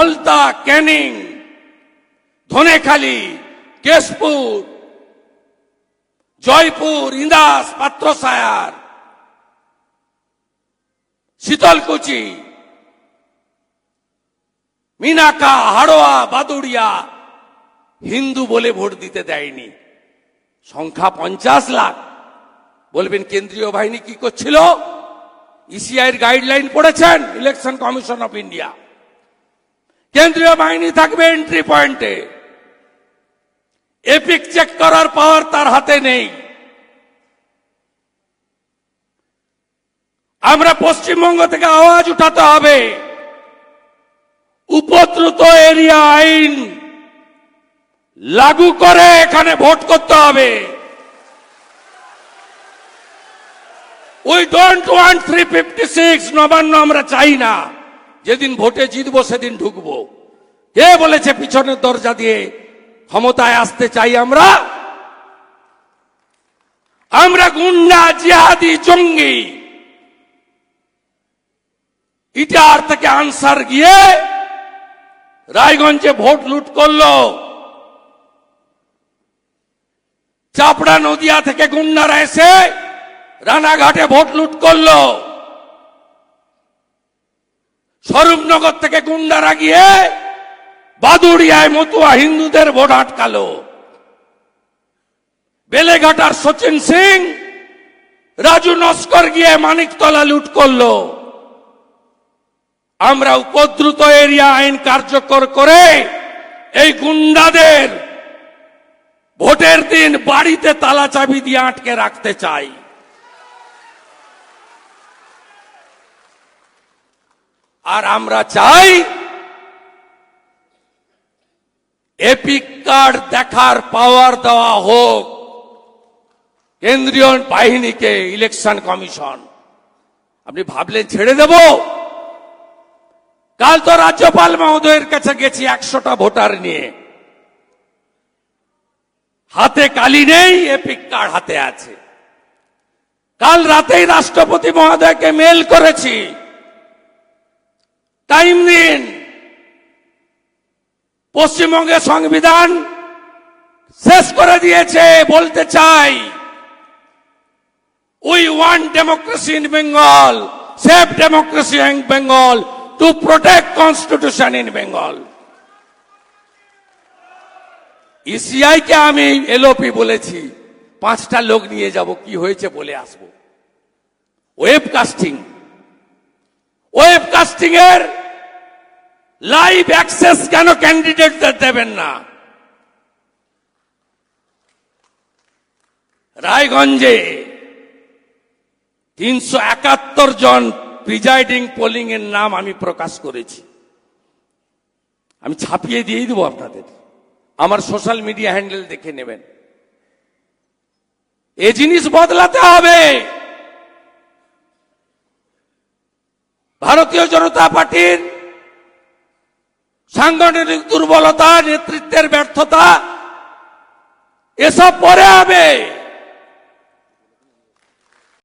ফলতা ক্যানিং, ধনেখালি, কেশপুর, জয়পুর, ইন্দাস, পাত্রসায়ার, শীতলকুচি, মিনাকা, হাড়োয়া, বাদুড়িয়া, হিন্দু বলে ভোট দিতে দেয়নি। সংখ্যা পঞ্চাশ লাখ। বলবেন কেন্দ্রীয় বাহিনী কি করছিল? ইসিআইয়ের গাইডলাইন পড়েছেন ইলেকশন কমিশন অফ ইন্ডিয়া কেন্দ্রীয় বাহিনী থাকবে এন্ট্রি পয়েন্টে এপিক চেক করার পাওয়ার তার হাতে নেই। আমরা পশ্চিমবঙ্গ থেকে আওয়াজ উঠাতে হবে। উপদ্রুত এরিয়া আইন লাগু করে এখানে ভোট করতে হবে। We don't want three fifty six Nabanna আমরা চাই না। যেদিন ভোটে জিতবো, সেদিন ঢুকবো। কে বলেছে পিছনের দরজা দিয়ে ক্ষমতায় আসতে চাই আমরা? আমরা গুন্ডা, জিহাদি, জঙ্গি। ইটার থেকে আনসার গিয়ে রায়গঞ্জে ভোট লুট করল। চাপড়া নদিয়া থেকে গুন্ডারা এসে রানাঘাটে ভোট লুট করল। স্বরূপনগর থেকে গুন্ডারা গিয়ে বাদুড়িয়ায় মতুয়া হিন্দুদের ভোট আটকালো। বেলেঘাটার সচিন সিং, রাজু নস্কর গিয়ে মানিকতলা লুট করল। আমরা উপদ্রুত এরিয়া আইন কার্যকর করে এই গুন্ডাদের ভোটের দিন বাড়িতে তালা চাবি দিয়ে আটকে রাখতে চাই। আর আমরা চাই এপিক কার্ড দেখার পাওয়ার দেওয়া হোক। কেন্দ্রীয় বাহিনীকে ইলেকশন কমিশন। আপনি ভাবলেন ছেড়ে দেব। কাল তো রাজ্যপাল মহোদয়ের কাছে গেছি একশোটা ভোটার নিয়ে। হাতে কালি নেই, এপিক কার্ড হাতে আছে। কাল রাতেই রাষ্ট্রপতি মহোদয়কে মেল করেছি। টাইম দিন। পশ্চিমবঙ্গের সংবিধান শেষ করে দিয়েছে, বলতে চাই। We want democracy in Bengal safe democracy in Bengal to protect constitution in Bengal ECI কে আমি এলওপি বলেছি, পাঁচটা লোক নিয়ে যাব, কি হয়েছে বলে আসব। ওয়েব কাস্টিং ওয়েব কাস্টিং এর লাইভ অ্যাক্সেস কেন ক্যান্ডিডেটদের দেবেন না? রায়গঞ্জে তিনশো একাত্তর জন প্রিজাইডিং পোলিং এর নাম আমি প্রকাশ করেছি। আমি ছাপিয়ে দিয়ে দেবো আপনাদের। আমার সোশ্যাল মিডিয়া হ্যান্ডেল দেখে নেবেন। এ জিনিস বদলাতে হবে। ভারতীয় জনতা পার্টির সাংগঠনিক দুর্বলতা নেতৃত্বের ব্যর্থতা এসব পরে হবে।